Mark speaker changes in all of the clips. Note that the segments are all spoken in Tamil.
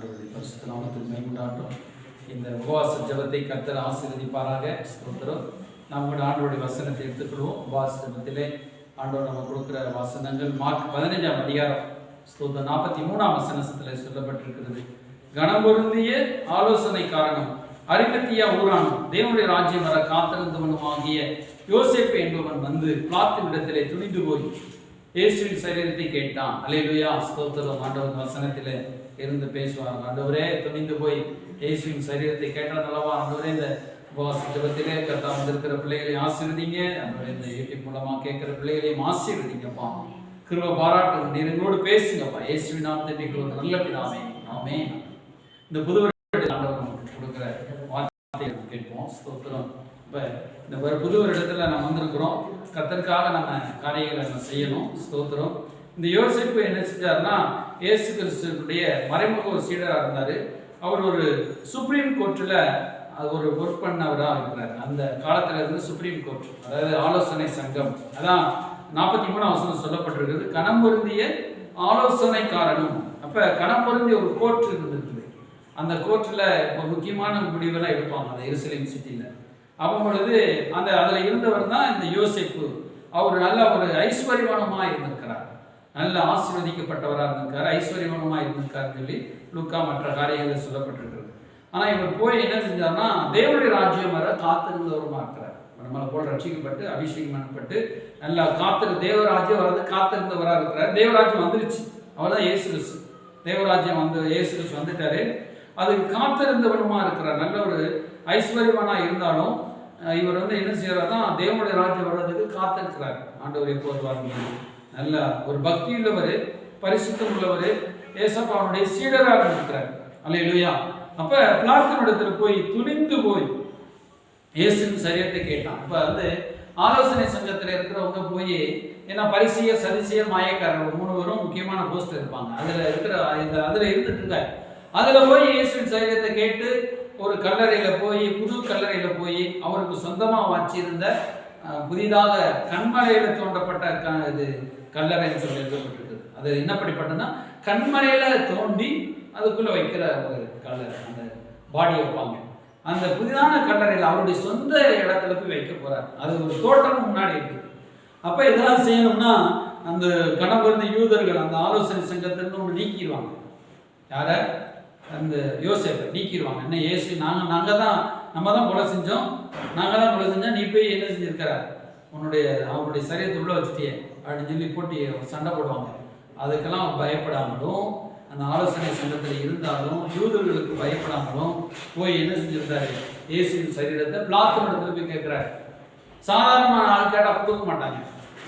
Speaker 1: ஆண்டவருடைய பரிசுத்த நாமத்தில் மேம்படாட்டும் இந்த உபவாச ஜெபத்தை கத்தர் ஆசீர்வதிப்பாராக. ஸ்தோத்திரம். நாம் கூட ஆண்டவருடைய வசனத்தை எடுத்துக்கொள்வோம். உபவாச ஜபத்திலே ஆண்டவர் நம்ம கொடுக்குற வசனங்கள். மார்க் பதினஞ்சாம் அதிகாரம் ஸ்தோத்திரம். நாற்பத்தி மூணாம் வசனத்தில் சொல்லப்பட்டிருக்கிறது. கனபொருந்திய ஆலோசனை காரணம் அரிமத்தியா ஊரானும் தேவனுடைய ராஜ்யம் வர காத்திருந்தவனும் ஆகிய யோசேப்பு என்பவன் வந்து பிளாத்தினிடத்திலே துணிந்து போய் இயேசுவின் சரீரத்தை கேட்டான். அலையிலுயா ஸ்தோத்திரம். ஆண்டவன் வசனத்தில் இருந்து பேசுவாங்க. ஆண்டவரே துணிந்து போய் இயேசுவின் சரீரத்தை கேட்டால் நல்லவா ஆண்டவரே இந்த உபவாச ஜபத்திலே கர்த்தா வந்திருக்கிற பிள்ளைகளையும் ஆசீர்வதிங்க. ஆண்டவரே இந்த யூடியூப் மூலமா கேட்கிற பிள்ளைகளையும் ஆசீர்வதிங்கப்பா. கிருப பாராட்டு நீர் எங்களோடு பேசுங்கப்பா. இயேசுவின் நாமத்தை நீங்கள் ஒரு நல்ல பிதாமே ஆமே இந்த புது ஆண்டவர் நமக்கு கொடுக்குற வார்த்தையை கேட்போம். ஸ்தோத்திரம். இப்போ இந்த ஒரு புது ஒரு இடத்துல நம்ம வந்திருக்கிறோம். கத்தருக்காக நம்ம காரியங்களை நம்ம செய்யணும். ஸ்தோத்திரம். இந்த யோசிப்பு என்ன செஞ்சாருன்னா இயேசு கிறிஸ்துடைய மறைமுக ஒரு சீடராக இருந்தார். அவர் ஒரு சுப்ரீம் கோர்ட்டில் அது ஒரு ஒர்க் பண்ணவராக இருக்கிறார். அந்த காலத்தில் இருந்து சுப்ரீம் கோர்ட் அதாவது ஆலோசனை சங்கம். அதான் நாற்பத்தி மூணாம் அவசரம் சொல்லப்பட்டிருக்கிறது. கணம் பொருந்திய ஆலோசனை காரணம் அப்போ கணம் பொருந்திய ஒரு கோர்ட் இருந்திருக்குது. அந்த கோர்ட்டில் ஒரு முக்கியமான முடிவெல்லாம் எடுப்பாங்க அந்த எருசலேம் சிட்டியில். அப்போ பொழுது அந்த அதில் இருந்தவர் தான் இந்த யோசிப்பு. அவர் நல்ல ஒரு ஐஸ்வர்யவானமாக இருந்திருக்கிறார். நல்ல ஆசீர்வதிக்கப்பட்டவராக இருந்திருக்காரு ஐஸ்வர்யவானமாக இருந்திருக்காருன்னு சொல்லி லுக்கா மற்ற காரியங்கள் சொல்லப்பட்டிருக்கிறது. ஆனால் இவர் போய் என்ன செஞ்சார்னா தேவனுடைய ராஜ்யம் வர காத்திருந்தவருமா இருக்கிறார். நம்மளை போல் ரட்சிக்கப்பட்டு அபிஷேகம் பண்ணப்பட்டு நல்லா காத்திரு தேவராஜ்யம் வர்றது காத்திருந்தவராக இருக்கிறார். தேவராஜ்யம் வந்துருச்சு. அவர் தான் இயேசு தேவராஜ்யம் வந்து இயேசு வந்துட்டாரு. அதுக்கு காத்திருந்தவனுமா இருக்கிறார். நல்ல ஒரு ஐஸ்வர்யவானா இருந்தாலும் இவர் வந்து என்ன செய்யறாருன்னா தேவனுடைய ராஜ்யம் வர்றதுக்கு காத்திருக்கிறார். ஆண்டவர் எப்போது வாருங்க நல்ல ஒரு பக்தி உள்ளவர் பரிசுத்தம் உள்ளவர் ஏசப்பாவுடைய சீடராக இருக்கிறார். அல்ல இல்லையா அப்ப பிளாத்தினிடத்துல போய் துணிந்து போய் இயேசுவின் சரியத்தை கேட்டான். அப்ப வந்து ஆலோசனை சங்கத்துல இருக்கிறவங்க போய் ஏன்னா பரிசியர் சதிசியர் மாயக்காரர் மூணு பேரும் முக்கியமான போஸ்ட் இருப்பாங்க. அதுல இருக்கிற இந்த அதுல இருந்துட்டு இருக்காரு. அதுல போய் இயேசுவின் சரீரத்தை கேட்டு ஒரு கல்லறையில போய் புது கல்லறையில போய் அவருக்கு சொந்தமா வச்சிருந்த புதிதாக கண்மலையில தோண்டப்பட்ட க- இது கல்லறைன்னு சொல்லி எழுதப்பட்டிருக்குது. அது என்ன என்னப்படிப்பட்டதுன்னா கண்மலையில தோண்டி அதுக்குள்ள வைக்கிற ஒரு கல்லறை அந்த பாடி வைப்பாங்க அந்த புதிதான கல்லறையில் அவருடைய சொந்த இடத்துல போய் வைக்க போறார். அது ஒரு தோட்டம் முன்னாடி இருக்குது அப்போ இதெல்லாம் செய்யணும்னா அந்த கணவர்ந்த யூதர்கள் அந்த ஆலோசனை சங்கத்திலிருந்து ஒன்று நீக்கிடுவாங்க. யார? அந்த யோசேப்பை நீக்கிடுவாங்க. என்ன ஏசு நாங்கள் நாங்கள் தான் நம்ம தான் கொலை செஞ்சோம். நாங்கள் தான் கொலை செஞ்சோம். நீ போய் என்ன செஞ்சிருக்கிற? உன்னுடைய அவருடைய சரீரத்தை உள்ள வச்சுட்டியே. அப்படின்னு சொல்லி போட்டி சண்டை போடுவாங்க. அதுக்கெல்லாம் பயப்படாமலும் அந்த ஆலோசனை சங்கத்தில் இருந்தாலும் யூதர்களுக்கு பயப்படாமலும் போய் என்ன செஞ்சிருந்தாரு இயேசுவின் சரீரத்தை பிளாத்து இடத்துல போய் கேட்குறாரு சாதாரணமான ஆள் கேட்டால் கொடுக்க மாட்டாங்க.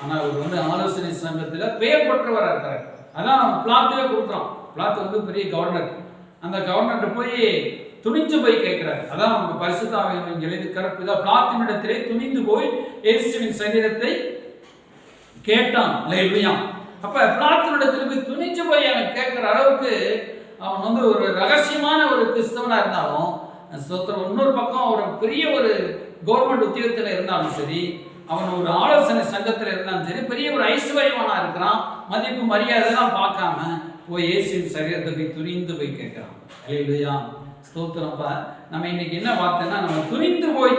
Speaker 1: ஆனால் அவர் வந்து ஆலோசனை சங்கத்தில் பெயர் பெற்றவராக இருக்கார். அதான் பிளாத்துவே கொடுக்குறோம் பிளாத்து வந்து பெரிய கவர்னர் அந்த கவர்னர்கிட்ட போய் துணிஞ்சு போய் கேட்கிறார் அதான் அவங்க பரிசுத்தாவின் எழுதிக்கிற இதாக பிளாத்தினிடத்திலே துணிந்து போய் இயேசுவின் சரீரத்தை கேட்டான் லேலுயா அப்ப பிளாத்தினிடத்துல போய் துணிஞ்சு போய் அவன் கேட்கிற அளவுக்கு அவன் வந்து ஒரு ரகசியமான ஒரு கிறிஸ்தவனா இருந்தாலும் சொத்தர் இன்னொரு பக்கம் ஒரு பெரிய ஒரு கவர்மெண்ட் உத்தியோகத்தில் இருந்தாலும் சரி அவன் ஒரு ஆலோசனை சங்கத்தில் இருந்தாலும் சரி பெரிய ஒரு ஐஸ்வர்யவனா இருக்கிறான் மதிப்பு மரியாதைலாம் பார்க்காம போய் இயேசுவின் சரீரத்தை போய் துணிந்து போய் கேட்கிறான். இல்லையா ஸ்தோத்திரப்பா நம்ம இன்னைக்கு என்ன பார்த்தோன்னா நம்ம துணிந்து போய்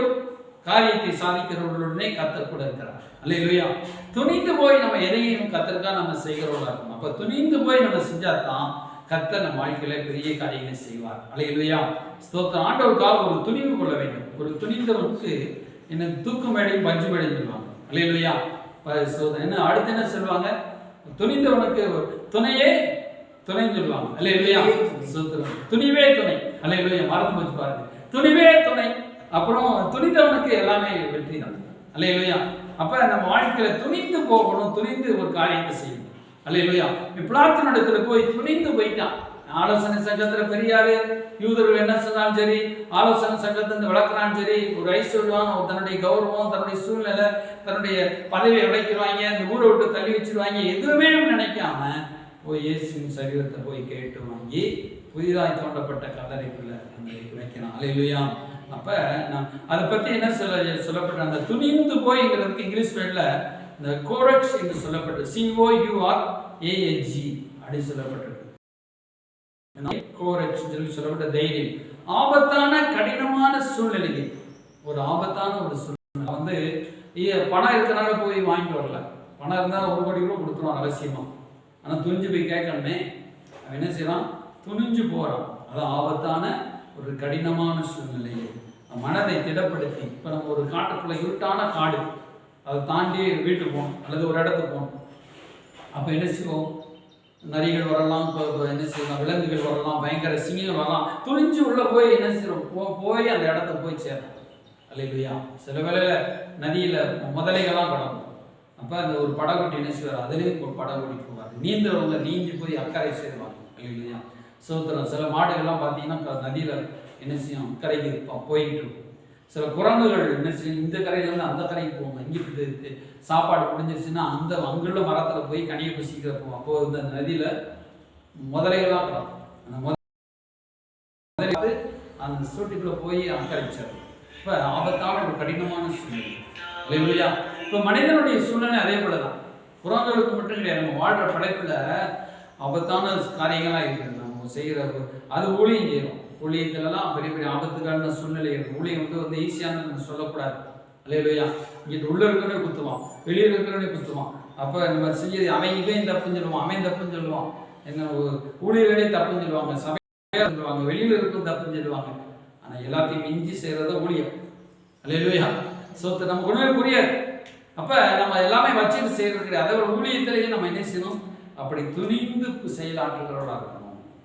Speaker 1: காரியத்தை சாதிக்கிறவர்களுடனே கத்தர் கூட இருக்கிறார். அல்லையா துணிந்து போய் நம்ம எதையும் கத்தருக்கா நம்ம செய்கிறவர்களா இருக்கணும். அப்ப துணிந்து போய் நம்ம செஞ்சாதான் கத்தர் நம்ம வாழ்க்கையில பெரிய காரியங்களை செய்வார். அல்லையா ஸ்தோத்திரம். ஆண்டவருக்காக ஒரு துணிவு கொள்ள வேண்டும். ஒரு துணிந்தவனுக்கு என்ன தூக்கு மேடையும் பஞ்சு மேடையும் சொல்லுவாங்க. அல்லையா என்ன அடுத்து என்ன சொல்லுவாங்க? துணிந்தவனுக்கு துணையே துணைன்னு சொல்லுவாங்க. அல்லையா ஸ்தோத்திரம் துணிவே துணை. அல்லையா மறந்து போச்சு பாருங்க. துணிவே துணை. அப்புறம் துணிந்தவனுக்கு எல்லாமே வெற்றி தான். அல்லையா அப்போ நம்ம வாழ்க்கையில் துணிந்து போகணும் துணிந்து ஒரு காரியத்தை செய்யணும். அல்லையா பிளாத்தின் இடத்துல போய் துணிந்து போயிட்டான் ஆலோசனை சங்கத்தில் பெரியாரு யூதர்கள் என்ன சொன்னாலும் சரி ஆலோசனை சங்கத்திலிருந்து விளக்குறாலும் சரி ஒரு ஐஸ்வர்யம் ஒரு தன்னுடைய கௌரவம் தன்னுடைய சூழ்நிலை தன்னுடைய பதவியை உடைக்கிடுவாங்க இந்த ஊரை விட்டு தள்ளி வச்சிருவாங்க எதுவுமே நினைக்காம போய் இயேசுவின் சரீரத்தை போய் கேட்டு வாங்கி புதிதாய் தோண்டப்பட்ட கல்லறைக்குள்ள அந்த வைக்கிறான் அலையிலுயா அப்ப நான் அதை பத்தி என்ன சொல்ல சொல்லப்பட்ட அந்த துணிந்து போய்ங்கிறதுக்கு இங்கிலீஷ் வேர்டில் இந்த கோரட்ஸ் என்று சொல்லப்பட்ட சிஓயூஆர் யூஆர் ஏஎச்ஜி அப்படி சொல்லப்பட்டிருக்கு. கோரட்ஸ் சொல்லி சொல்லப்பட்ட தைரியம். ஆபத்தான கடினமான சூழ்நிலை ஒரு ஆபத்தான ஒரு சூழ்நிலை. வந்து பணம் இருக்கிறனால போய் வாங்கிட்டு வரல. பணம் இருந்தால் ஒரு கோடி கூட கொடுத்துருவான் அவசியமாக ஆனால் துணிஞ்சு போய் கேட்கணுமே. அவன் என்ன செய்யலாம் துணிஞ்சு போறான். அது ஆபத்தான ஒரு கடினமான சூழ்நிலை மனதை திடப்படுத்தி இப்போ நம்ம ஒரு காட்டுக்குள்ள இருட்டான காடு அதை தாண்டி வீட்டுக்கு போகணும் அல்லது ஒரு இடத்துக்கு போகணும். அப்போ என்ன செய்வோம்? நரிகள் வரலாம் இப்போ என்ன செய்யலாம்? விலங்குகள் வரலாம் பயங்கர சிங்கங்கள் வரலாம். துணிஞ்சு உள்ளே போய் என்ன செய்யறோம்? போ போய் அந்த இடத்த போய் சேரும் அல்லையா சில வேளையில் நதியில் முதலைகள்லாம் கிடக்கும். அப்போ அந்த ஒரு படகுட்டி என்ன செய்வார்? அதுலேயும் ஒரு படகுட்டி போவார். நீந்தவங்க நீந்தி போய் அக்கறை சேருவாங்க இல்லையா சோத்திரம். சில மாடுகள்லாம் பார்த்தீங்கன்னா நதியில் என்ன செய்யும்? கரைக்கு இருப்போம் போயிட்டு இருக்கும் சில குரங்குகள் என்ன செய்யும்? இந்த கரையிலேருந்து அந்த கரைக்கு போவாங்க இங்கிட்டு இருக்கு. சாப்பாடு முடிஞ்சிருச்சுன்னா அந்த அங்குள்ள மரத்தில் போய் கனியை பசிக்கிற போவோம். அப்போ இந்த நதியில் முதலைகளாக கிடக்கும் அந்த முதலை அந்த சூட்டுக்குள்ளே போய் அக்கரைச்சார் இப்போ ஆபத்தான ஒரு கடினமான சூழ்நிலை. இல்லையா இப்போ மனிதனுடைய சூழ்நிலை அதே போல தான் குரங்களுக்கு மட்டும் கிடையாது நம்ம வாழ்கிற படைப்பில் ஆபத்தான காரியங்களாக இருக்கிறது அவங்க செய்கிற அது ஊழியம் செய்யணும். ஊழியத்துலலாம் பெரிய பெரிய ஆபத்துக்கான சூழ்நிலை ஊழியம் வந்து வந்து ஈஸியானது நம்ம சொல்லக்கூடாது. இல்லையா இங்கிட்டு உள்ள இருக்கிறவனே குத்துவான். வெளியே இருக்கிறவனே குத்துவான். அப்போ நம்ம செய்யறது அவன் இவன் தப்புன்னு சொல்லுவான். அவன் தப்புன்னு சொல்லுவான். என்ன ஊழியர்களே தப்புன்னு சொல்லுவாங்க. சபையாக சொல்லுவாங்க. வெளியில் இருக்கும் தப்புன்னு சொல்லுவாங்க. ஆனால் எல்லாத்தையும் மிஞ்சி செய்கிறத ஊழியம். அல்லையா சொத்து நமக்கு ஒன்றுமே புரியாது. அப்போ நம்ம எல்லாமே வச்சுட்டு செய்கிறது கிடையாது. அதோட ஊழியத்திலேயே நம்ம என்ன செய்யணும்? அப்படி துணிந்து செயலாற்றுகிறவர்களாக இருக்கணும்.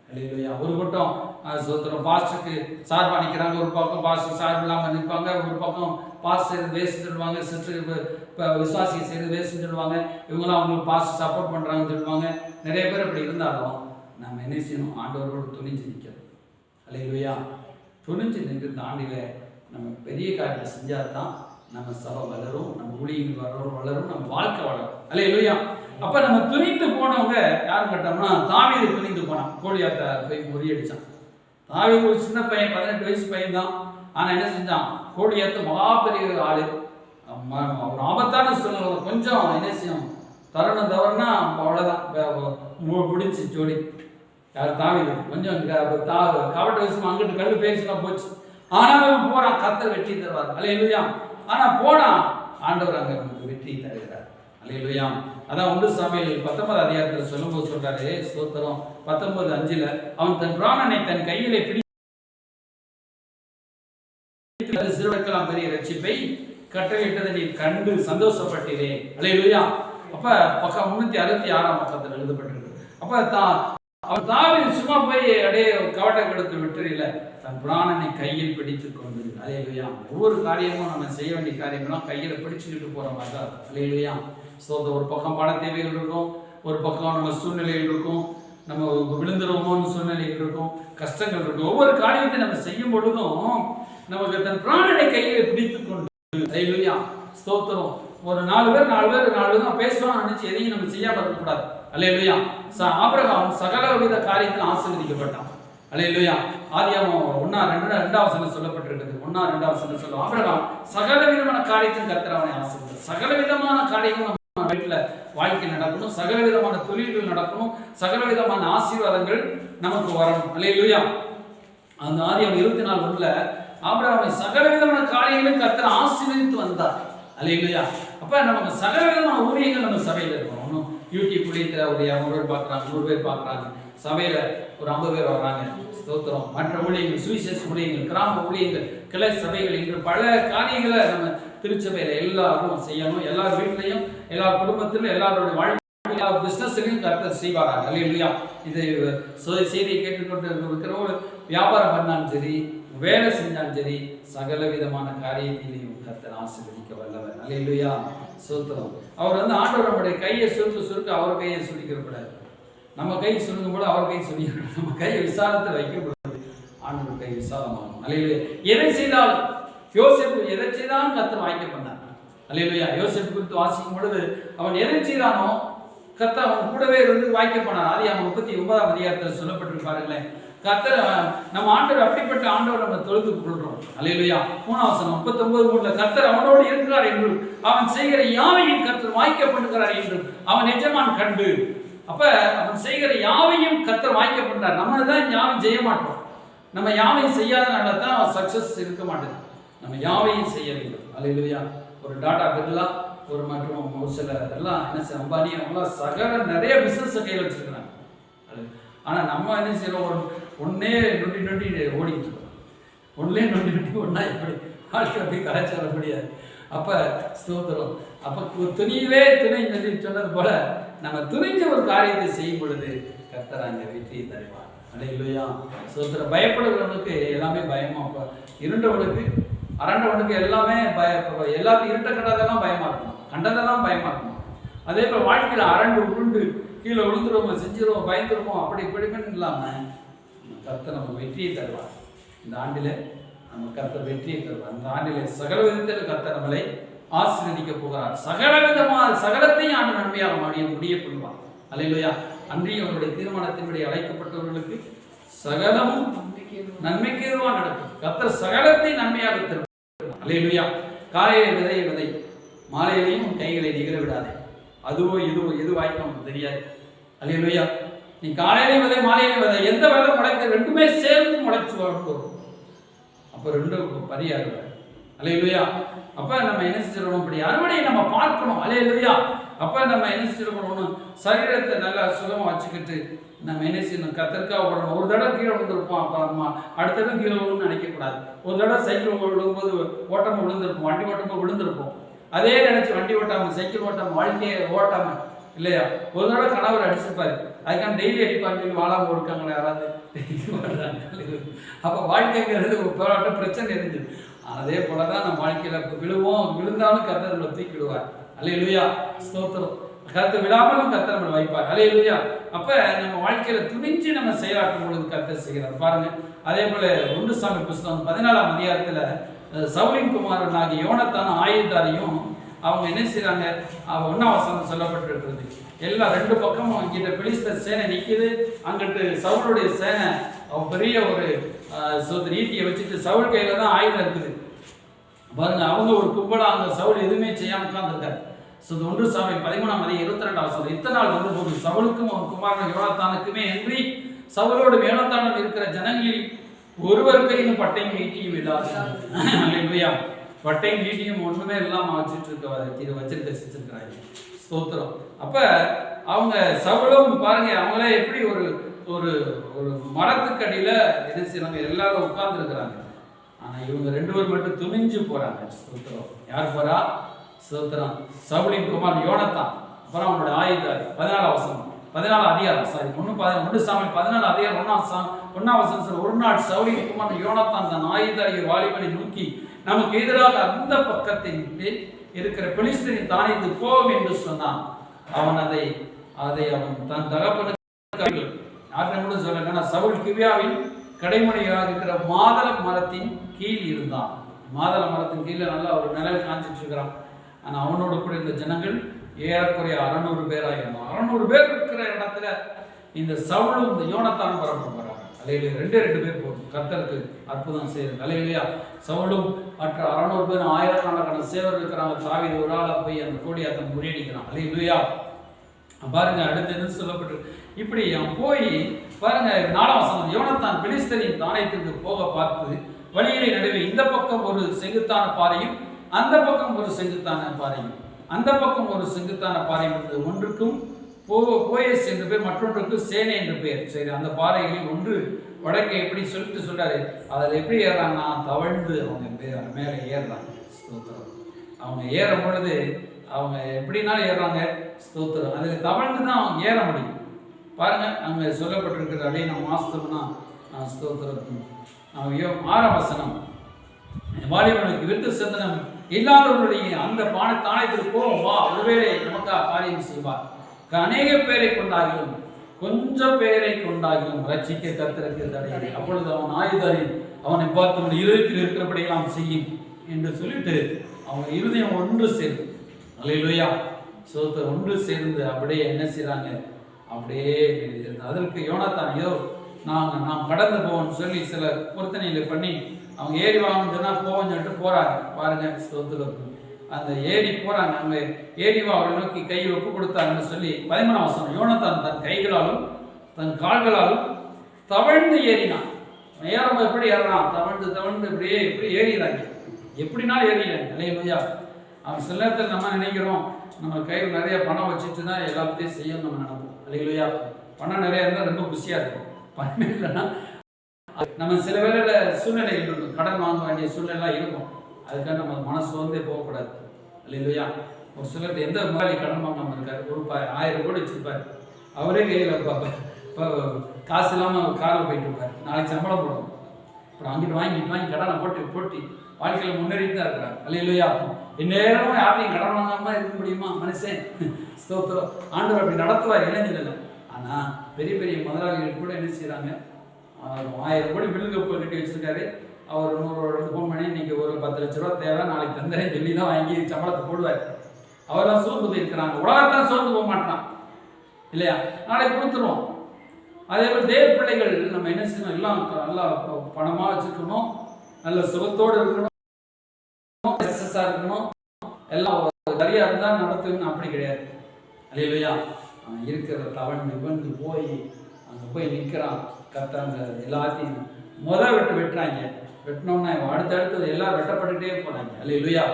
Speaker 1: அல்லையா ஒரு மட்டும் சுதந்திரம் சோத்திரம் பாஸ்டருக்கு சார்பாக நிற்கிறாங்க ஒரு பக்கம் பாஸ்டர் சார்பு இல்லாமல் நிற்பாங்க ஒரு பக்கம் பாஸ்டர் வேஸ்ட் சொல்லுவாங்க சிஸ்டர் இப்போ விசுவாசியை செய்து வேஸ்ட் சொல்லுவாங்க இவங்களாம் அவங்களுக்கு பாஸ்டர் சப்போர்ட் பண்ணுறாங்கன்னு சொல்லுவாங்க. நிறைய பேர் அப்படி இருந்தாலும் நம்ம என்ன செய்யணும்? ஆண்டவரோடு துணிஞ்சு நிற்கணும் அல்லையா துணிஞ்சு நின்று தாண்டில நம்ம பெரிய காரியத்தை செஞ்சால் தான் நம்ம சபை வளரும் நம்ம ஊழியர்கள் வளரும் வளரும் நம்ம வாழ்க்கை வளரும். அல்லையா அப்ப நம்ம துணிந்து போனவங்க யார் கேட்டோம்னா தாவீது துணிந்து போனான். கோழியாத்த போய் முறியடிச்சான். தாவீது ஒரு சின்ன பையன் பதினெட்டு வயசு பையன் தான் ஆனா என்ன செஞ்சான்? கோழியாத்த மகாபெரிய ஆளு. ம- ஒரு ஆபத்தான சூழ்நிலை. கொஞ்சம் என்ன செய்யும்? தருணம் தவறுனா அவ்வளோதான் முடிச்சு ஜோடி. யார்? தாவிது. கொஞ்சம் தா கவட்ட விஷயம் அங்கிட்டு கல் பேசினா போச்சு. ஆனாலும் போறான். கத்தர் வெற்றி தருவார். அலையிலுயா ஆனா போனான். ஆண்டவர் அங்க நமக்கு வெற்றி தருகிறார். அலையிலுயா அதான் ஒன்று சாமியில் பத்தொன்பது அதிகாரத்தில் சொல்லும்போது சொல்றாரு ஸ்தோத்திரம். பத்தொன்பது அஞ்சுல அவன் தன் பிராணனை தன் கையிலே பிடி சிறுவர்களாம் பெரிய ரட்சிப்பை கட்டளையிட்டதை நீ கண்டு சந்தோஷப்பட்டீரே. அலையிலுயா அப்ப பக்கம் முன்னூத்தி அறுபத்தி ஆறாம் பக்கத்தில் எழுதப்பட்டிருக்கு. அப்ப தான் அவர் தாவி சும்மா போய் அப்படியே கவட்டை கொடுத்து விட்டுறில. தன் பிராணனை கையில் பிடித்து கொண்டு. அலையிலுயா ஒவ்வொரு காரியமும் நம்ம செய்ய வேண்டிய காரியம்லாம் கையில பிடிச்சுக்கிட்டு போற மாதிரி தான். அலையிலுயா ஸோ ஒரு பக்கம் பண தேவைகள் இருக்கும் ஒரு பக்கம் நம்ம சூழ்நிலைகள் இருக்கும் நம்ம விழுந்துருவோமோன்னு சூழ்நிலைகள் இருக்கும் கஷ்டங்கள் இருக்கும். ஒவ்வொரு காரியத்தை நம்ம செய்யும் பொழுதும் நமக்கு தன் பிராணனை கையை பிடித்து கொண்டு ஸ்தோத்திரம். ஒரு நாலு பேர் நாலு பேர் நாலு தான் பேசுவான் நினைச்சு எதையும் நம்ம செய்யாம இருக்கக்கூடாது. அல்லையா சா ஆபிரகாம் சகல வித காரியத்தில் ஆசீர்வதிக்கப்பட்டான். அல்லையா ஆதியாமம் ஒன்னா ரெண்டு ரெண்டாவது சனம் சொல்லப்பட்டிருக்குது. ஒன்னா ரெண்டாவது சனம் சொல்லும். ஆபிரகாம் சகல விதமான காரியத்தின் கர்த்தர் அவனை ஆசீர்வதி சகல விதமான காரியங்களும் வீட்டில் வாழ்க்கை நடக்கணும் சகல விதமான தொழில்கள் நடக்கணும் சகல விதமான ஆசீர்வாதங்கள் நமக்கு வரணும். அல்லையா அந்த ஆதியம் இருபத்தி நாலு ஒன்றில் ஆபிரகாமை சகல விதமான காரியங்களும் கர்த்தர் ஆசீர்வதித்து வந்தார். அல்லையா அப்ப நமக்கு சகல விதமான ஊழியங்கள் நம்ம சபையில இருக்கணும். ஒன்றும் யூடியூப் ஊழியத்தில் ஒரு இரநூறு பேர் பார்க்குறாங்க நூறு பேர் பார்க்குறாங்க சபையில ஒரு ஐம்பது பேர் வர்றாங்க. ஸ்தோத்திரம். மற்ற ஊழியங்கள் சுவிசேஷ ஊழியங்கள் கிராம ஊழியங்கள் கிளை சபைகள் இன்று பல காரியங்களை நம்ம திருச்சபையில் எல்லாரும் செய்யணும். எல்லார் வீட்லையும் எல்லா குடும்பத்திலும் எல்லாருடைய வாழ்க்கை எல்லா பிஸ்னஸ்லையும் கருத்தர் செய்வாராங்க இல்லையா இது செய்தியை கேட்டுக்கொண்டு இருக்கிறவங்க வியாபாரம் பண்ணாலும் சரி வேலை செஞ்சாலும் சரி சகல விதமான காரியத்திலையும் கர்த்தர் ஆசீர்வதிக்க வல்லவர். அல்லையா சுத்தம் அவர் வந்து ஆண்டவர் நம்முடைய கையை சுருக்க சுருக்க அவர் கையை சுருக்கிடக்கூடாது நம்ம கை சுருங்கும் போது அவர் கை சுருக்கிடக்கூடாது நம்ம கையை விசாலத்தை வைக்கக்கூடாது ஆண்டவர் கை விசாலமாகும் அல்லையா எதை செய்தாலும் யோசிப்பு எதை செய்தாலும் கத்தர் வாய்க்க பண்ணார் அல்லையா யோசிப்பு குறித்து வாசிக்கும் பொழுது அவன் எதை செய்தானோ கத்தர் அவன் கூடவே இருந்து வாய்க்க பண்ணார் ஆதி அவன் முப்பத்தி ஒன்பதாம் அதிகாரத்தில் சொல்லப்பட்டிருப்பாருங்களேன் கர்த்தர் நம்ம ஆண்டவர் அப்படிப்பட்ட ஆண்டவர் நம்ம தொழுது கொள்றோம். அல்லையா மூணாவசனம் முப்பத்தொன்பது மூணுல கத்தர் அவனோடு இருக்கிறார் என்றும் அவன் செய்கிற யாவையும் கத்தர் வாய்க்கப்படுகிறார் என்றும் அவன் எஜமான் கண்டு. அப்ப அவன் செய்கிற யாவையும் கத்தர் வாய்க்கப்படுறார் நம்ம தான் யாவும் செய்ய மாட்டோம். நம்ம யாவையும் செய்யாதனால தான் சக்சஸ் இருக்க மாட்டேங்குது. நம்ம யாவையும் செய்ய வேண்டும் இல்லையா ஒரு டாடா பிர்லா ஒரு மற்றும் ஒரு சில எல்லாம் என்ன செய்ய அம்பானி அவங்களாம் சகல நிறைய பிஸ்னஸ் கையில் வச்சிருக்கிறாங்க. அது ஆனால் நம்ம என்ன செய்யறோம்? ஒரு ஒன்னே நொண்டி நொண்டி ஓடிக்கிட்டு இருக்கோம். ஒன்னே நொண்டி நொண்டி ஒன்றா எப்படி வாழ்க்கை அப்படி கலாச்சார முடியாது அப்போ ஸ்தோத்திரம். அப்போ துணியவே துணை சொல்லி சொன்னது போல நம்ம துணிஞ்ச ஒரு காரியத்தை செய்யும் பொழுது கர்த்தர் அந்த வெற்றியை தருவார். அலையிலையா ஸ்தோத்திரம். பயப்படுகிறவனுக்கு எல்லாமே பயமாக அப்போ இருண்டவனுக்கு அரண்டவனுக்கு எல்லாமே பய எல்லாத்தையும் இருட்ட கண்டதெல்லாம் பயமா இருக்கும் கண்டதெல்லாம் பயமா இருக்கும் அதே போல் வாழ்க்கையில் அரண்டு உருண்டு கீழே விழுந்துருவோமோ செஞ்சிருவோம் பயந்துருவோம் அப்படி இப்படின்னு இல்லாமல் கர்த்தர் நம்ம வெற்றியை தருவார். இந்த ஆண்டில் நம்ம கர்த்தர் வெற்றியை தருவார். இந்த ஆண்டிலே சகல விதத்தில் கர்த்தர் நம்மளை ஆசீர்வதிக்க போகிறார். சகல விதமாக சகலத்தையும் ஆண்டு நன்மையாக முடிய முடிய பண்ணுவார் அல்லையா அன்றையும் அவருடைய தீர்மானத்தின்படி அழைக்கப்பட்டவர்களுக்கு சகலமும் நன்மைக்கு எதுவாக நடக்கும். கர்த்தர் சகலத்தை நன்மையாக தரும் அல்லையா காலையில விதை விதை மாலையிலையும் கைகளை நிகழ விடாதே. அதுவோ இதுவோ எது வாய்க்கும் நமக்கு தெரியாது. அல்லையா நீ காலையிலையும் விதை மாலையிலையும் விதை எந்த விதை முளைக்க ரெண்டுமே சேர்ந்து முளைச்சு வரும் அப்போ ரெண்டும் பரியாரு அல்லையா அப்போ நம்ம என்ன செஞ்சிடணும்? அப்படி அறுவடையை நம்ம பார்க்கணும். அல்லையா அப்போ நம்ம என்ன செஞ்சிடணும் சரீரத்தை நல்லா சுகமாக வச்சுக்கிட்டு நம்ம என்ன செய்யணும்? கத்திரிக்காய் ஓடணும் ஒரு தடவை கீழே விழுந்திருப்போம் அப்போ அம்மா அடுத்த தடவை கீழே விழுன்னு நினைக்கக்கூடாது. ஒரு தடவை சைக்கிள் விழும்போது ஓட்டமாக விழுந்திருப்போம் வண்டி ஓட்டமாக விழுந்திருப்போம். அதே நினச்சி வண்டி ஓட்டாமல் சைக்கிள் ஓட்டாமல் வாழ்க்கையை ஓட்டாமல் இல்லையா? ஒரு தடவை கணவர் அடிச்சுப்பாரு. அதுக்கான டெய்லி அடிப்பாங்க சொல்லி வாழாம கொடுக்காங்களே யாராவது? அப்போ வாழ்க்கைங்கிறது ஒரு பிரச்சனை இருந்துச்சு அதே போல தான் நம்ம வாழ்க்கையில் விழுவோம் விழுந்தாலும் கத்தர் நம்மளை தூக்கிடுவார். லுயா ஸ்தோத்திரம். கருத்து விழாமலும் கர்த்தர் நம்மளை வைப்பார். அலையலுயா அப்போ நம்ம வாழ்க்கையில் துணிஞ்சு நம்ம செயலாற்றும் பொழுது கத்தர் செய்கிறார். பாருங்க. அதே போல ஒன்று சாமி புஸ்தகம் பதினாலாம் அதிகாரத்தில் சௌரின் குமாரன் ஆகிய யோனத்தான ஆயுதாரையும் அவங்க என்ன செய்கிறாங்க அவங்க ஒன்னாவசனம் சொல்லப்பட்டு சொல்லப்பட்டிருக்கிறது. எல்லாம் ரெண்டு பக்கமும் இங்கிட்ட பிலிஸ்தர் சேனை நிற்கிது அங்கிட்டு சவுளுடைய சேனை அவ பெரிய ஒரு ஈட்டியை வச்சுட்டு சவுல் கையில் தான் ஆயுதம் இருக்குது. பாருங்க அவங்க ஒரு கும்பலாக அந்த சவுல் எதுவுமே செய்யாமல் உட்கார்ந்துருக்காரு. ஸோ ஒன்று சாமி பதிமூணாம் மதியம் இருபத்தி ரெண்டாம் வசனம். இத்தனை நாள் வந்து போது சவுலுக்கும் அவன் குமாரன் யோனத்தானுக்குமே இன்றி சவுலோடு யோனத்தானும் இருக்கிற ஜனங்களில் ஒருவர் கையிலும் பட்டையும் ஈட்டியும் இல்லாது அல்லேலூயா பட்டையும் ஈட்டியும் ஒன்றுமே இல்லாமல் வச்சுட்டு இருக்க இதை வச்சிருக்க வச்சிருக்கிறாங்க ஸ்தோத்திரம். அப்போ அவங்க சவுளும் பாருங்க அவங்களே எப்படி ஒரு ஒரு ஒரு மரத்துக்கு அடியில் என்ன செய்யறாங்க எல்லாரும் உட்கார்ந்துருக்குறாங்க ஆனால் இவங்க ரெண்டு பேர் மட்டும் துணிஞ்சு போகிறாங்க ஸ்தோத்திரம் யார் போகிறா ஸ்தோத்திரம் சவுலின் குமார் யோனத்தான். அப்புறம் அவனோட ஆயுதாரி பதினாலாம் வசனம். பதினாலு அதிகாரம். சாரி ஒன்று பதி ஒன்று சாமி பதினாலு அதிகாரம் ஒன்றாம் சா ஒன்றாம் வசனம் சார் ஒரு நாள் சவுலின் குமார் யோனத்தான் தன் ஆயுதாரிய வாலிபனை நோக்கி நமக்கு எதிராக அந்த பக்கத்தின் மேல் இருக்கிற பெலிஸ்தரின் தானியத்து போவோம்? என்று சொன்னான். அவன் அதை அதை அவன் தன் தகப்பனுக்கு யாருன்னு கூட சொல்லலைன்னா சவுல் கிவியாவின் கடைமனையாக இருக்கிற மாதள மரத்தின் கீழ் இருந்தான். மாதள மரத்தின் கீழே நல்லா ஒரு நிழல் காஞ்சிட்டு இருக்கிறான். ஆனால் அவனோட கூட இந்த ஜனங்கள் ஏறக்குறைய அறநூறு பேராக இருந்தான் அறநூறு பேர் இருக்கிற இடத்துல இந்த சவுளும் இந்த யோனத்தான் பரப்ப போகிறாங்க அலையிலே ரெண்டே ரெண்டு பேர் போதும். கத்தருக்கு அற்புதம் செய்யுது அலையிலையா. சவுளும் மற்ற அறநூறு பேர் ஆயிரக்கணக்கான சேவர் இருக்கிறாங்க. தாவி ஒரு ஆளாக போய் அந்த கோடியாத்தை முறியடிக்கிறான். அலையிலையா. பாருங்க அடுத்து என்ன சொல்லப்பட்டு இப்படி அவன் போய் பாருங்க நாலாம் வசனம் யோனத்தான் பிலிஸ்தரின் தானயத்திற்கு போக பார்த்து வழியிலே நடுவே இந்த பக்கம் ஒரு செங்குத்தான பாறையும் அந்த பக்கம் ஒரு செங்குத்தான பாறையும். அந்த பக்கம் ஒரு செங்குத்தான பாறையும் இருந்தது ஒன்றுக்கும் போ போயஸ் என்று பேர் மற்றொன்றுக்கு சேனை என்று பெயர் சரி அந்த பாறைகளில் ஒன்று வடக்கே எப்படி சொல்லிட்டு சொல்றாரு? அதில் எப்படி ஏறுறாங்கன்னா தவழ்ந்து அவங்க மேலே ஏறுறாங்க. ஸ்தோத்திரம். அவங்க ஏறும் பொழுது அவங்க எப்படினாலும் ஏறுறாங்க. ஸ்தோத்திரம். அதில் தவழ்ந்து தான் அவங்க ஏற முடியும். பாருங்க அங்கே சொல்லப்பட்டிருக்கிற அடைய நம்ம வாஸ்தவம்னா நான் ஸ்தோத்திரம் ஐயோ ஆறாம் வசனம். வாலிபனுக்கு விருத்த சிந்தனம் இல்லாதவர்களுடைய அந்த பானை தானத்தில் போவோம் வா ஒருவேளை நமக்காக காரியம் செய்வார். அநேக பேரை கொண்டாகிலும் கொஞ்சம் பேரை கொண்டாகிலும் ரட்சிக்க கத்திருக்கு தடை அப்பொழுது அவன் ஆயுதரின் அவனை பார்த்து உன் இருதயத்தில் இருக்கிறபடியெல்லாம் செய்யும் என்று சொல்லிட்டு அவங்க இருதயம் ஒன்று சேர்ந்து அலையிலோயா சோத்த ஒன்று சேர்ந்து அப்படியே என்ன செய்கிறாங்க அப்படியே அதற்கு யோனாத்தான் ஏதோ நாங்கள் நாம் கடந்து போவோம்னு சொல்லி சில பொருத்தனைகளை பண்ணி அவங்க ஏறி வாங்கன்னு சொன்னால் போவோம்னு சொல்லிட்டு போகிறாங்க பாருங்க ஸ்தோத்திரம் அந்த ஏறி போகிறாங்க அங்கே ஏறி வா அவரை நோக்கி கை ஒப்பு கொடுத்தாங்கன்னு சொல்லி பதிமூணாம் வசனம். யோனத்தான் தன் கைகளாலும் தன் கால்களாலும் தவழ்ந்து ஏறினான். ஏறம் எப்படி ஏறான் தவழ்ந்து தவழ்ந்து இப்படியே இப்படி ஏறிடுறாங்க எப்படினாலும் ஏறிறாங்க. இல்லையா அவன் சில நேரத்தில் நம்ம நினைக்கிறோம் நம்ம கையில் நிறைய பணம் வச்சுட்டு தான் எல்லாத்தையும் செய்யணும் நம்ம நினைப்போம். இல்லையா பணம் நிறைய இருந்தால் ரொம்ப குஷியாக இருக்கும். பணம் இல்லைன்னா நம்ம சில வேளையில் சூழ்நிலைகள் இருக்கும். கடன் வாங்க வேண்டிய சூழ்நிலைலாம் இருக்கும். அதுக்காக நம்ம மனசு வந்து போகக்கூடாது. இல்லையா ஒரு சிலர் எந்த முதலாளி கடன் வாங்காமல் இருக்காரு? ஒரு ப ஆயிரம் கோடி வச்சிருப்பாரு. அவரே கையில் இப்போ காசு இல்லாமல் காரில் போயிட்டு இருப்பார். நாளைக்கு சம்பளம் போடணும். அப்புறம் அங்கிட்டு வாங்கிட்டு வாங்கி கடனை போட்டு போட்டி வாழ்க்கையில் முன்னேறிட்டு தான் இருக்கிறாங்க அப்போ இந்நேரமும் யாரையும் கடன் வாங்காம இருக்க முடியுமா? மனுஷன். ஸ்தோத்திரம். ஆண்டவர் அப்படி நடத்துவார் இளைஞர்கள். ஆனால் பெரிய பெரிய முதலாளிகள் கூட என்ன செய்கிறாங்க ஆயிரம் கோடி பில்லுக்கு போய் கட்டி வச்சிருக்காரு. அவர் நூறு இடத்துக்கு ஃபோன் பண்ணி இன்னைக்கு ஒரு பத்து லட்ச ரூபா தேவை நாளைக்கு தந்துறேன் சொல்லி தான் வாங்கி சம்பளத்தை போடுவார். அவரெல்லாம் சோர்ந்து போயிருக்கிறாங்க. உலகத்தான் சோர்ந்து போக மாட்டான். இல்லையா? நாளைக்கு கொடுத்துருவோம். அதே மாதிரி தேவ பிள்ளைகள் நம்ம என்ன செய்யணும்? எல்லாம் நல்லா பணமாக வச்சுக்கணும். நல்ல சுகத்தோடு இருக்கணும். சக்ஸஸாக இருக்கணும். எல்லாம் சரியாக இருந்தால் நடத்துன்னு அப்படி கிடையாது. இல்லையா இருக்கிற தவன் நிபந்து போய் அங்கே போய் நிற்கிறான் கத்தாங்க எல்லாத்தையும் முத வெட்டு வெட்டுறாங்க. வெட்டினோம்னா அடுத்தடுத்தது எல்லாம் வெட்டப்பட்டுட்டே போனாங்க அல்லையா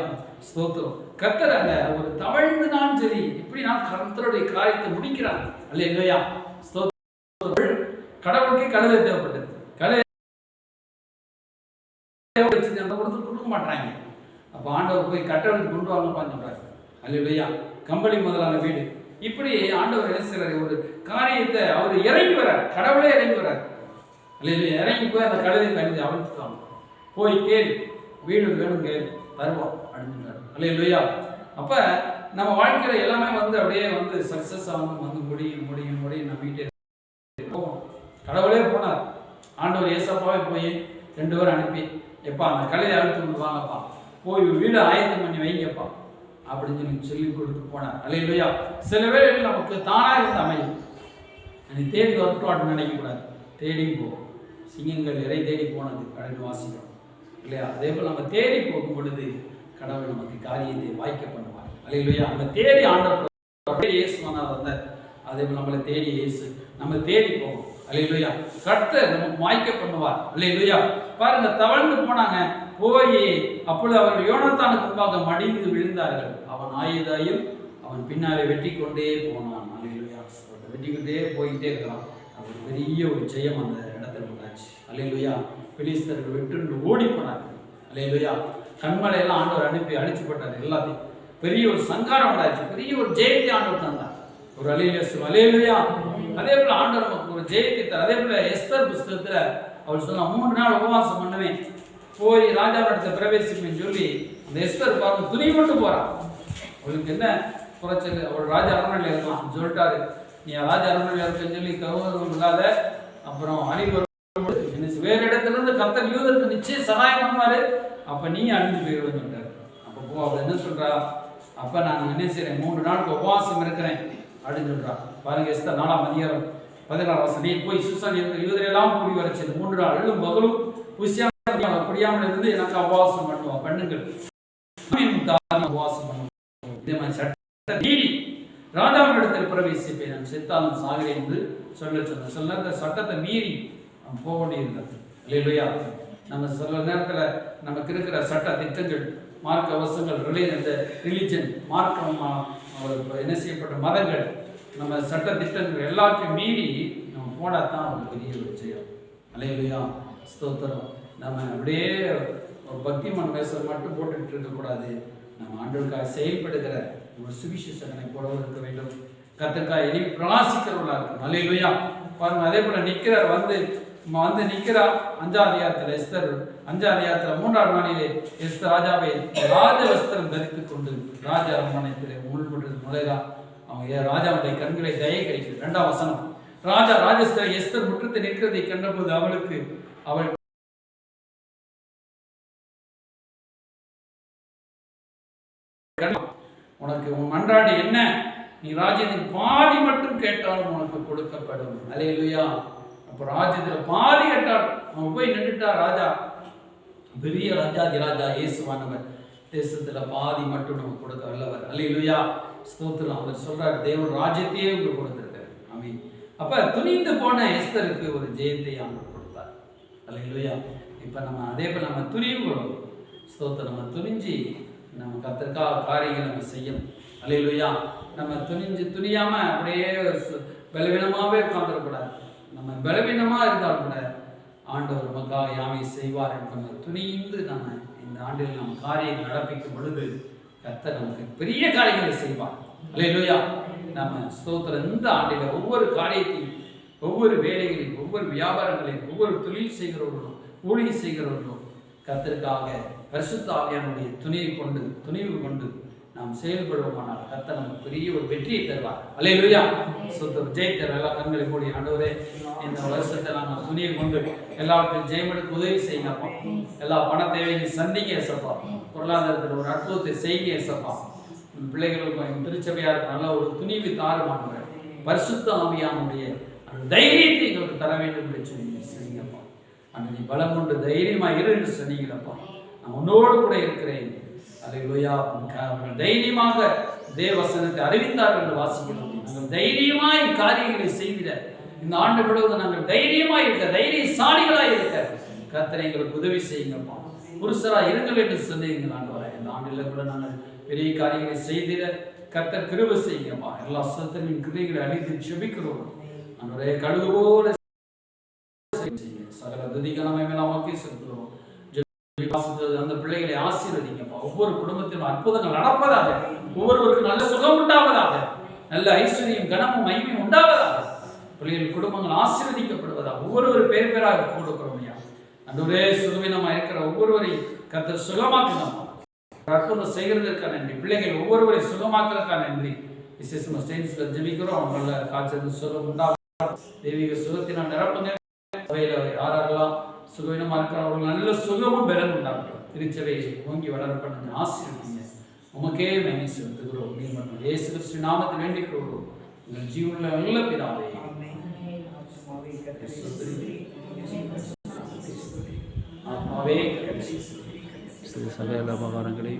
Speaker 1: ஸ்தோத்திரம். கத்துறாங்க ஒரு தவழ்ந்துனாலும் சரி இப்படி நான் கர்த்தருடைய காரியத்தை முடிக்கிறாங்க அல்ல இல்லையா ஸ்தோத்திரம். கடவுளுக்கே கழுதை தேவைப்பட்டது. கழுதை கொடுக்க மாட்டாங்க. அப்போ ஆண்டவர் போய் கட்டவனுக்கு கொண்டு வாங்கப்பான்னு சொல்றாரு அல்ல கம்பளி முதலான வீடு. இப்படி ஆண்டவர் என்ன ஒரு காரியத்தை அவர் இறங்கி வரார் கடவுளே இறங்கி வரார் அல்ல இறங்கி போய் அந்த கழுதை கழுதி அவிழ்த்துட்டாங்க போய் கேள். வீடு வேணும் கேள். தருவோம் அப்படின்னு அல்லையா அப்போ நம்ம வாழ்க்கையில் எல்லாமே வந்து அப்படியே வந்து சக்ஸஸ் ஆகணும் வந்து முடியும் முடியும் முடியும். நம்பிட்டே போவோம். கடவுளே போனார். ஆண்டவர் ஏசப்பாவே போய் ரெண்டு பேரும் அனுப்பி எப்பா அந்த கலையை அழுத்து கொண்டு வாங்கப்பா. போய் வீடு ஆயத்தம் பண்ணி வைங்கப்பா. அப்படின்னு சொல்லி சொல்லி கொடுத்து போனார். அல்லையா சில வேளைகள் நமக்கு தானாக இருந்து அமையும். நீ தேடி வரட்டும் அப்படின்னு நினைக்கக்கூடாது தேடியும் போகும் சிங்கங்கள் இறை தேடி போனது அப்படின்னு வாசிக்கிறோம் இல்லையா? அதே போல் நம்ம தேடி போகும் பொழுது கடவுள் நமக்கு காரியத்தை வாய்க்க பண்ணுவார். அல்லையா நம்ம தேடி ஆண்டவர் இயேசு வந்தார். அதே போல் நம்மளை தேடி இயேசு நம்ம தேடி போவோம் அல்லையா கர்த்தர் நமக்கு வாய்க்க பண்ணுவார். அல்லையா பாருங்க தவழ்ந்து போனாங்க. போய் அப்பொழுது அவர்கள் யோனத்தானுக்கு முன்பாக மடிந்து விழுந்தார்கள். அவன் ஆயுதாயும் அவன் பின்னாலே வெட்டி கொண்டே போனான். அலையிலுயா வெட்டி கொண்டே போயிட்டே இருக்கிறான் அவர் பெரிய ஒரு ஜெயம் அந்த இடத்துல உண்டாச்சு. அலையிலுயா பிலிஸ்தர்கள் விட்டு ஓடி போனார்கள் அலையிலுயா கண்மலையெல்லாம் ஆண்டவர் அனுப்பி அழிச்சு போட்டார் எல்லாத்தையும். பெரிய ஒரு சங்காரம் உண்டாச்சு பெரிய ஒரு ஜெயத்தை ஆண்டவர் தந்தார். ஒரு அலையில அலையிலுயா அதே போல ஆண்டவர் நமக்கு ஒரு ஜெயத்தை தர அதே போல எஸ்தர் புஸ்தகத்துல அவர் சொன்னா மூன்று நாள் உபவாசம் பண்ணுவேன். போய் ராஜாவிடத்தை பிரவேசிப்பேன்னு சொல்லி அந்த எஸ்தர் பார்த்து துணி மட்டும் போறான். அவளுக்கு என்ன குறைச்சல்? அவள் ராஜா அரண்மனையில் இருக்கலாம் சொல்லிட்டாரு நீ ராஜா அரண்மனையில் இருக்கன்னு சொல்லி கௌரவம் இல்லாத அப்புறம் அணிவர் வேறு இடத்துல இருந்து கத்தர் யூதருக்கு நிச்சயம் சகாயம் பண்ணுவாரு. அப்ப நீ அழிஞ்சு போயிடுவேன்னு சொல்றாரு. அப்ப போ அவள் என்ன சொல்றா? அப்ப நான் என்ன செய்யறேன் மூன்று நாளுக்கு உபவாசம் இருக்கிறேன். அப்படின்னு சொல்றா. பாருங்க எஸ்தர் நாலாம் அதிகாரம் பதினாறு வருஷம் நீ போய் சுசான் இருக்கிற யூதரெல்லாம் கூடி வரைச்சது மூன்று நாள் எழுதும் பகலும் புஷியா புரியாமல் இருந்து எனக்கு உபவாசம் பண்ணுவோம் பெண்ணுங்கள். உபவாசம் பண்ணுவோம் இதே மாதிரி சட்ட நீடி ராஜாவினிடத்தில் பிரவேசிப்பேன். நான் செத்தாலும் சாகிறேன் என்று சொல்ல சொன்ன சொல்ல அந்த சட்டத்தை மீறி போக வேண்டியிருந்தது. இல்லையா நம்ம சில நேரத்தில் நமக்கு இருக்கிற சட்ட திட்டங்கள் மார்க்க அவசங்கள் ரிலே இந்த ரிலிஜன் மார்க்கம் என்ன செய்யப்பட்ட மதங்கள் நம்ம சட்ட திட்டங்கள் எல்லாத்தையும் மீறி நம்ம போனால் தான் ஒரு பெரிய ஒரு அலையிலையா ஸ்தோத்திரம். நம்ம அப்படியே பக்தி பக்திமான் பேசுற மட்டும் போட்டுட்டு இருக்கக்கூடாது. நம்ம ஆண்டவருக்காக செயல்படுகிற ஒரு சுவிசேஷனை போல இருக்க வேண்டும். கத்திற்காக இனி பிரகாசிக்கிறவர்களாக இருக்கும் அலையிலையா பாருங்க அதே போல நிற்கிறார் வந்து வந்து நிற்கிறா அஞ்சாவது அதிகாரத்தில் எஸ்தர் அஞ்சாவது அதிகாரத்தில் மூன்றாவது நாளிலே எஸ்தர் ராஜாவை ராஜ வஸ்திரம் தரித்து கொண்டு ராஜ அரண்மனையத்தில் முள்பட்டு நுழைறா அவங்க ராஜாவுடைய கண்களை தயை கிடைக்குது ரெண்டாம் வசனம். ராஜா ராஜஸ்தர் எஸ்தர் முற்றத்தை நிற்கிறதை கண்டபோது அவளுக்கு அவள் உனக்கு உன் மன்றாடு என்ன? நீ ராஜ்யத்தின் பாதி மட்டும் கேட்டாலும் உனக்கு கொடுக்கப்படும். அலையிலுயா அப்போ ராஜ்யத்தில் பாதி கேட்டால் அவன் போய் நின்றுட்டா ராஜா? பெரிய ராஜாதி ராஜா இயேசுவானவர். தேசத்தில் பாதி மட்டும் நமக்கு கொடுக்க வல்லவர். அலையிலுயா ஸ்தோத்திரம். அவர் சொல்றார் தேவன் ராஜ்யத்தையே உங்களுக்கு கொடுத்துருக்காரு. அமீன் அப்ப துணிந்து போன எஸ்தருக்கு ஒரு ஜெயத்தை அவங்க கொடுத்தார். அல்லையா இப்ப நம்ம அதே போல் நம்ம துணிவுகளும் ஸ்தோத்திரம். நம்ம துணிஞ்சு நம்ம கத்திற்காக காரியங்களை நம்ம செய்யணும். அல்லையா நம்ம துணிஞ்சு துணியாம அப்படியே சு- பலவீனமாவே உட்காந்துடக்கூடாது நம்ம பலவீனமா இருந்தால் கூட ஆண்டவர் நமக்காக யாவை செய்வார் என்று நம்ம துணிந்து நம்ம இந்த ஆண்டில் நம்ம காரியம் நடப்பிக்கும் பொழுது கத்த நமக்கு பெரிய காரியங்களை செய்வார். அல்லையா நம்ம ஸ்தோத்திரம் இந்த ஆண்டில் ஒவ்வொரு காரியத்தையும் ஒவ்வொரு வேலைகளையும் ஒவ்வொரு வியாபாரங்களையும் ஒவ்வொரு தொழில் செய்கிறவர்களும் ஊழியம் செய்கிறவர்களும் கத்திற்காக பரிசுத்த ஆவியானுடைய துணியை கொண்டு துணிவு கொண்டு நாம் செயல்படுவோமானால் கத்த நமக்கு பெரிய ஒரு வெற்றியை தருவார். அல்லேலூயா சொத்து ஜெயித்தர் எல்லா கண்களை கூடிய ஆண்டவரே இந்த வருஷத்தை நாங்கள் துணியை கொண்டு எல்லாவற்றையும் ஜெயமெடுக்க உதவி செய்யுங்க எல்லா பண தேவையும் சந்திங்க ஏசப்பா பொருளாதாரத்தில் ஒரு அற்புதத்தை செய்யுங்க ஏசப்பா பிள்ளைகளுக்கும் என் திருச்சபையாருக்கு நல்ல ஒரு துணிவு தாருமாங்க பரிசுத்த ஆவியானுடைய அந்த தைரியத்தை எங்களுக்கு தர வேண்டும் என்று சொன்னீங்க சரிங்கப்பா அந்த நீ பலம் கொண்டு தைரியமாக இரு என்று சொன்னீங்களப்பா நான் உன்னோடு கூட இருக்கிறேன். அல்லேலூயா அவர்கள் தைரியமாக தேவசனத்தை அறிவித்தார்கள் என்று வாசிக்கிறோம். நாங்கள் தைரியமாய் காரியங்களை செய்திட. இந்த ஆண்டு முழுவதும் நாங்கள் தைரியமாய் இருக்க தைரியசாலிகளாய் இருக்க. கத்தனை எங்களுக்கு உதவி செய்யுங்கப்பா. புருஷரா இருங்கள் என்று சொன்னீங்க வர. இந்த ஆண்டில் கூட நாங்கள் பெரிய காரியங்களை செய்திட கத்தர் கிருவை செய்யுங்கப்பா. எல்லா சத்திரின் கிருதிகளை அழித்து செபிக்கிறோம் நம்முடைய கழுகு போல செய்யுங்க. சகல துதிகனமே நமக்கே செலுத்துகிறோம் அந்த பிள்ளைகளை ஆசீர்வதிங்கப்பா. ஒவ்வொரு குடும்பத்திலும் அற்புதங்கள் நடப்பதாக ஒவ்வொருவருக்கு நல்ல சுகம் உண்டாவதாக நல்ல ஐஸ்வர்யம் கனமும் மகிமையும் உண்டாவதாக. பிள்ளைகள் குடும்பங்கள் ஆசீர்வதிக்கப்படுவதாக ஒவ்வொருவர் பேர் பேராக கொடுக்கிறோம் ஐயா. அந்த ஒரே சுகவீனமா இருக்கிற ஒவ்வொருவரையும் கத்தர் சுகமாக்கணும் அற்புதம் செய்கிறதற்கான நன்றி. பிள்ளைகள் ஒவ்வொருவரை சுகமாக்குறதுக்கான நன்றி. விசேஷமாக ஸ்டேன்ஸ்ல ஜெபிக்கிறோம். அவங்கள காய்ச்சல் சுகம் உண்டாகும். தெய்வீக சுகத்தினால் நிரப்புங்க. சபையில யாரெல்லாம் சுகவீனமா இருக்கிறவர்கள் நல்ல சுகமும் பெறன் உண்டாகும் திருச்சபை ஓங்கி வளர பண்ணுங்க ஆசிரியர் உமக்கே மேனி செலுத்துகிறோம். நீ மட்டும் ஏசு கிறிஸ்து நாமத்தை வேண்டிக் கொள்கிறோம் உங்கள் ஜீவனில் நல்ல பிதாவே. ஆத்மாவே
Speaker 2: சகல விவகாரங்களை